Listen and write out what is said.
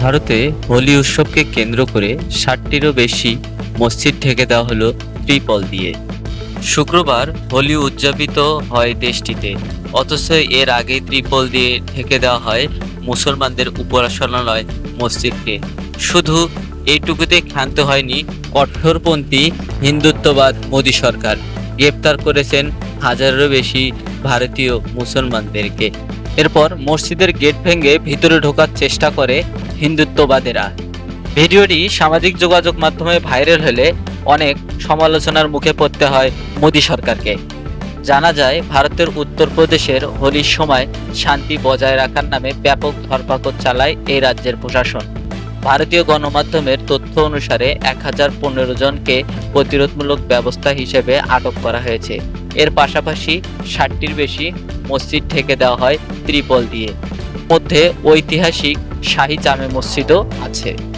ভারতে হোলি উৎসবকে কেন্দ্র করে ষাটটিরও বেশি মসজিদ ঢেকে দেওয়া হলো ত্রিপল দিয়ে। শুক্রবার হোলি উদযাপিত হয় দেশটিতে। অথচ এর আগে ত্রিপল দিয়ে ঢেকে দেওয়া হয় মুসলমানদের উপাসনালয় মসজিদকে। শুধু এইটুকুতে ক্ষান্ত হয়নি কঠোরপন্থী হিন্দুত্ববাদ মোদী সরকার। গ্রেপ্তার করেছেন হাজারেরও বেশি ভারতীয় মুসলমানদেরকে। এরপর মসজিদের গেট ভেঙে ভিতরে ঢোকার চেষ্টা করে হিন্দুত্ববাদীরা। ভিডিওটি সামাজিক যোগাযোগ মাধ্যমে ভাইরাল হলে অনেক সমালোচনার মুখে পড়তে হয় মোদী সরকারকে। জানা যায়, ভারতের উত্তরপ্রদেশের হোলির সময় শান্তি বজায় রাখার নামে ব্যাপক ধরপাকড় চালায় এই রাজ্যের প্রশাসন। ভারতীয় গণমাধ্যমের তথ্য অনুসারে এক হাজার পনেরো জনকে প্রতিরোধমূলক ব্যবস্থা হিসেবে আটক করা হয়েছে। এর পাশাপাশি ষাটটির বেশি মসজিদ ঢেকে দেওয়া হয় ত্রিপল দিয়ে। মধ্যে ঐতিহাসিক শাহী জামে মসজিদও আছে।